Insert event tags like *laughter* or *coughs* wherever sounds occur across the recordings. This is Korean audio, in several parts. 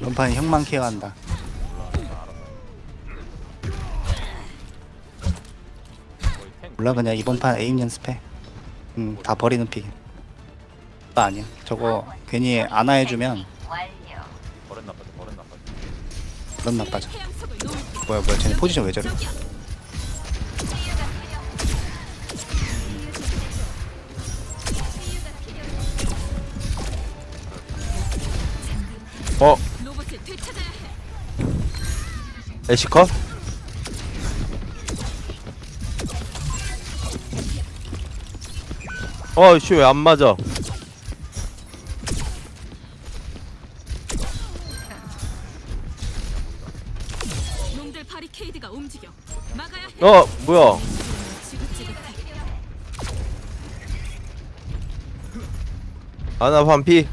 이번 판 형만 케어한다. 몰라 그냥 이번 판 에임 연습해. 음, 다 버리는 픽. 아, 아니야. 저거 괜히 안아 해주면 그런 나빠져. 뭐야 뭐야 쟤네 포지션 왜 저래? 어. 애쉬컷? 어씨 왜 안 맞아 놈들 바리케이드가 움직여. 막아야 해. 어 뭐야 지긋지긋해. 아나 반피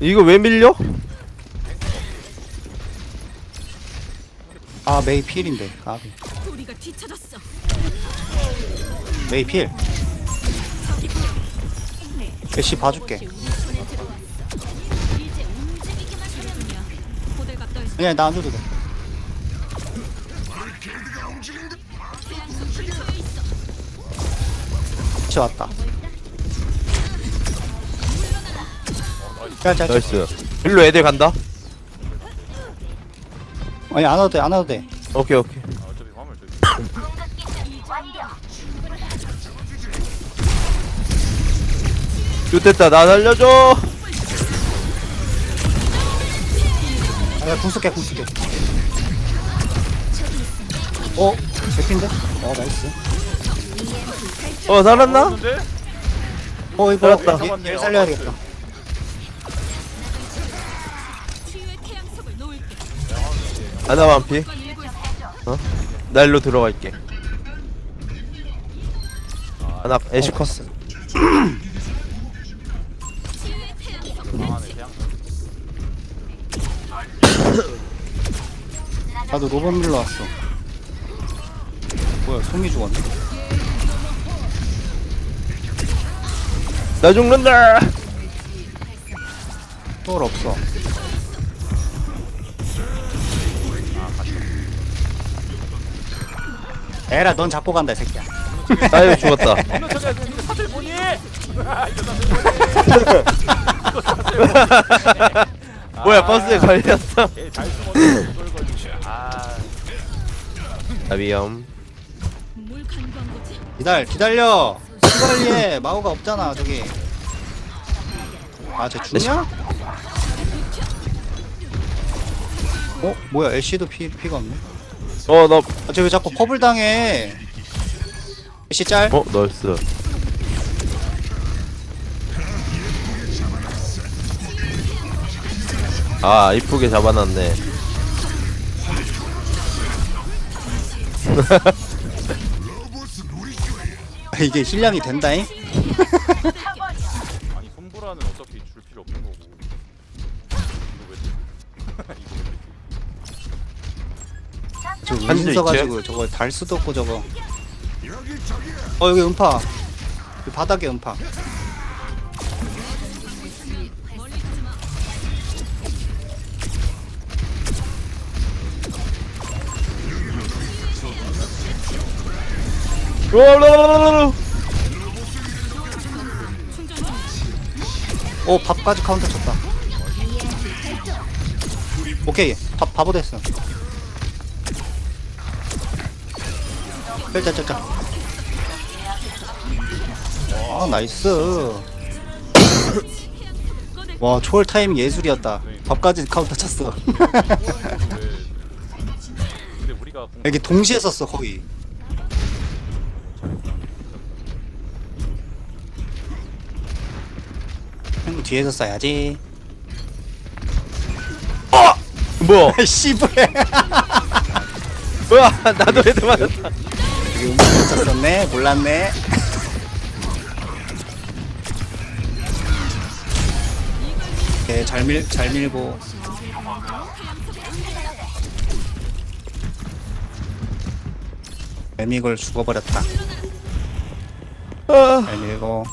이거 왜 밀려? 아 메이 필인데. 까비. 우리가 뒤쳐졌어. 메이 필. 애쉬 봐줄게. 손에 들어왔어. 이제 움직이기만 하면 호들갑 떨 그냥 나 안 줘도 돼. 애쉬 왔다. 짤짤 짤. 나이스 일로 애들 간다 아니 안 와도 돼. 안 와도 돼. 오케이 오케이 아, 어차피 화물 저기 좋됐다 나 살려줘 아, 궁쓸게 궁쓸게. 어? 제핀데? 어 나이스. 어 살았나? 어 이거 살았다. 얘, 얘 살려야겠다. 아나 반피 있어. 나 일로 들어갈게 태양속 방안에 태양 나도 로봇 밀러 왔어. 뭐야 송이 죽었네. 나 죽는다 또 없어. 에라 넌 잡고 간다 이 새끼야. 나 이거 죽었다 저기 사실 뭐니? 뭐야 버스에 걸렸어 이걸 걸리지 아나뭘 간구한 거지? 기다려 기다려. 시발리에 마우가 없잖아 저기. 아쟤 죽냐? 어 뭐야 애쉬도 피 피가 없네. 어나 어 아, 쟤왜 자꾸 퍼블 당해? 애쉬 짤. 나이스 아 이쁘게 잡아놨네 *laughs* 이게 실력이 된다잉? *laughs* 아니 손보라는 어차피 줄 필요 없는 거고 이거 왜 이거 왜저 한줄 운서 가지고 저거 달 수도 없고 저거. 어 여기 음파. 이 바닥에 음파. 멀리 가지 마. 롤롤롤롤 충전 중. 오 밥까지 카운터 쳤다. 오케이 밥 바보 됐어. 짤짤 짤짤. 아 나이스. *coughs* 와 초월 타이밍 예술이었다. 밥까지 카운터 쳤어. 근데 우리가 공 여기 동시에 썼어 거의. 형 뒤에서 써야지. 뭐야 *laughs* 씨부레. 뭐야 나도 헤드 맞았다 여기 음악 쳤었네. 몰랐네. 오케이 잘밀 잘 밀고. 애미걸 죽어버렸다. 아, 잘 밀고.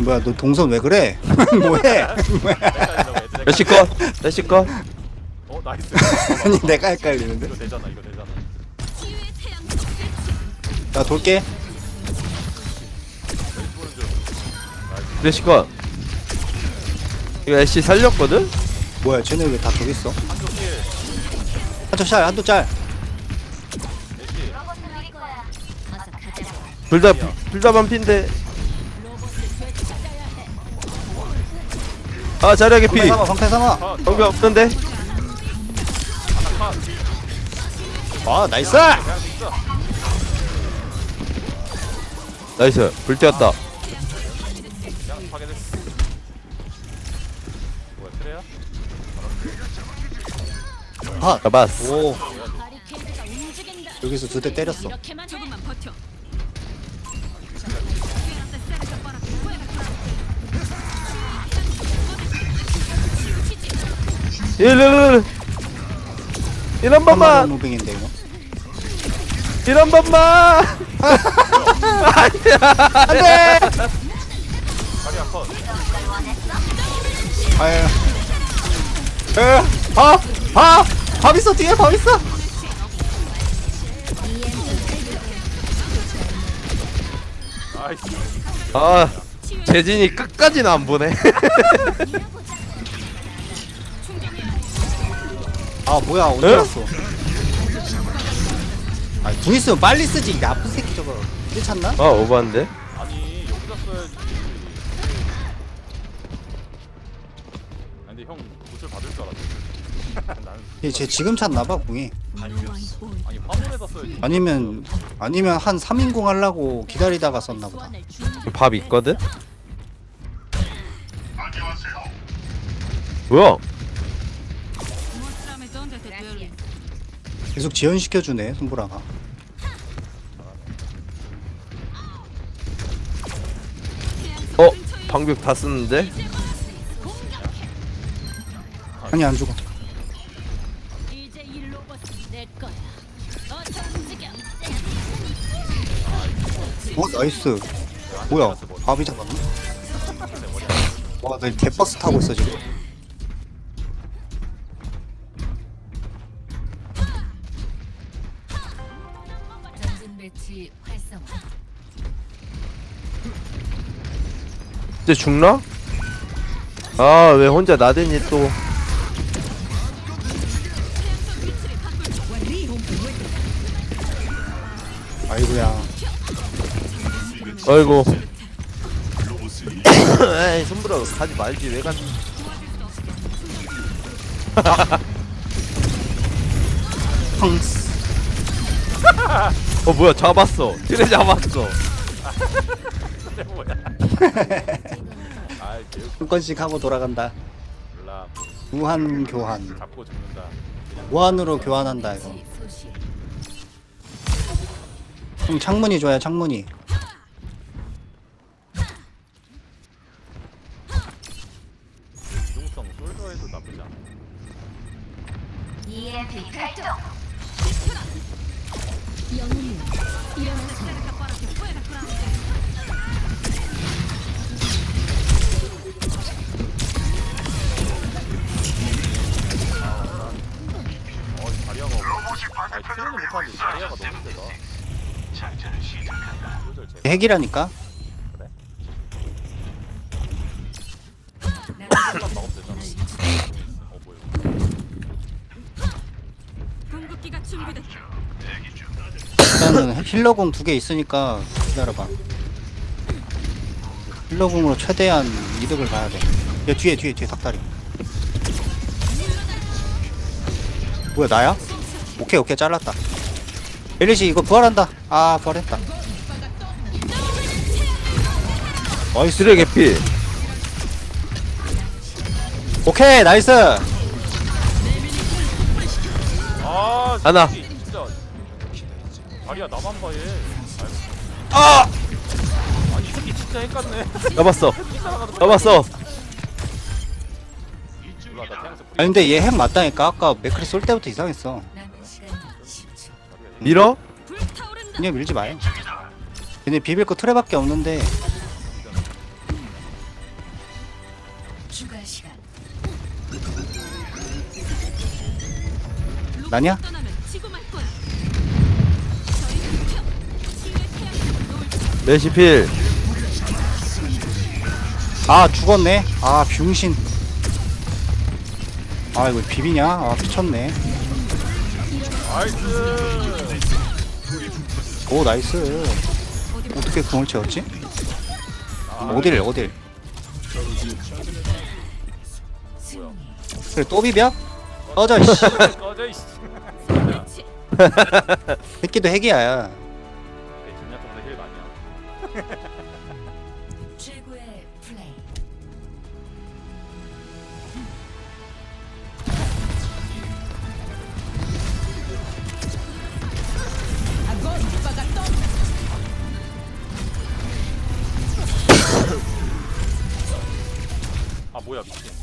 뭐야 너 동선 왜 그래? *laughs* 뭐해? 레시 컷 레시 컷어 *laughs* 나이스. 아니 내가 헷갈리는데 이거 되잖아 이거 나 돌게 레이스 보는 중. 레시 컷 이거 애쉬 살렸거든? 뭐야 쟤네 왜 다 저기 있어 한쪽 짤 한쪽 짤 애쉬. 둘다 둘다 반핀데 아 자리하게 피 방패 삼아 방패 삼아 컷. 아 나이스. 나이스 불 띄었다 그냥 파괴됐어. 뭐야 트레야? 아 잡았어 오. 여기서 두 대 때렸어 이렇게만 조금만 버텨. 일일일 일한 한마리 번만 이거 일한 번만 *laughs* 안돼! 다리야 컷. 아유. 에밥밥 있어 뒤에 밥 있어. 나이스. 아 재진이 끝까지는 안 보네. *laughs* 아 뭐야 언제 에? 왔어? 아궁 있으면 빨리 쓰지 이 나쁜 새끼 저거 괜찮나? 아 오버한데 아니 여기다 써야지. 아니 근데 형 구슬 받을 줄 알았지. *laughs* 나는 얘, 쟤 지금 찼나봐 궁이 아니 화물에다 써야지. 아니면 아니면 한 3인궁 하려고 기다리다가 썼나 보다 밥 있거든? 뭐야. 계속 지연시켜주네 손보라가 방벽 다 쓰는데? 아니 안 죽어 이제 이 로봇은 내 거야. 어서 움직여. 어 나이스 뭐야 밥이 잡았네 와나 대버스 타고 있어 지금 전진 배치 활성화. 이제 죽나? 아 왜 혼자 나대니 또? 아이고야. 아이고. *coughs* 에이 손보라 가지 말지. 왜 가지? 펑스 *laughs* 어 뭐야. 잡았어. 트레 잡았어. *laughs* *laughs* 뭐야? *laughs* 한 건씩 하고 돌아간다. 무한 교환. 무한으로 교환한다 이거 형 창문이 좋아요 창문이 핵이라니까 그래? 한번 먹으면 되잖아. 어 뭐야? 궁극기가 준비됐다. 일단은 힐러공 두 개 있으니까 기다려봐 힐러공으로 최대한 이득을 봐야 돼야 뒤에 뒤에 뒤에 닭다리 뭐야 나야? 오케이 오케이 잘랐다 에리시 이거 부활한다 아 부활했다 나이스. 트레 개피. 오케이 나이스. 아 하나. 진짜. 다리아 나만 봐 얘. 아! 아니 이 새끼 진짜 헷갈네. 잡았어. *laughs* 잡았어. 아니 근데 얘 핵 맞다니까. 아까 맥크리 쏠 때부터 이상했어. 밀어? 그냥 밀지 마요. 얘네 비빌 거 트레밖에 없는데 추가 시간. 나냐? 레시필. 아 죽었네. 아 병신. 아 이거 비비냐? 아 미쳤네. 나이스! 오 나이스. 어떻게 궁을 채웠지? 어딜 어딜? 그래 또 비벼? 꺼져 이씨 *laughs* 꺼져 *laughs* 이씨. 새끼도 핵이야 젠야통보다 힐 많이야 *laughs* 최고의 플레이. 아 뭐야 미친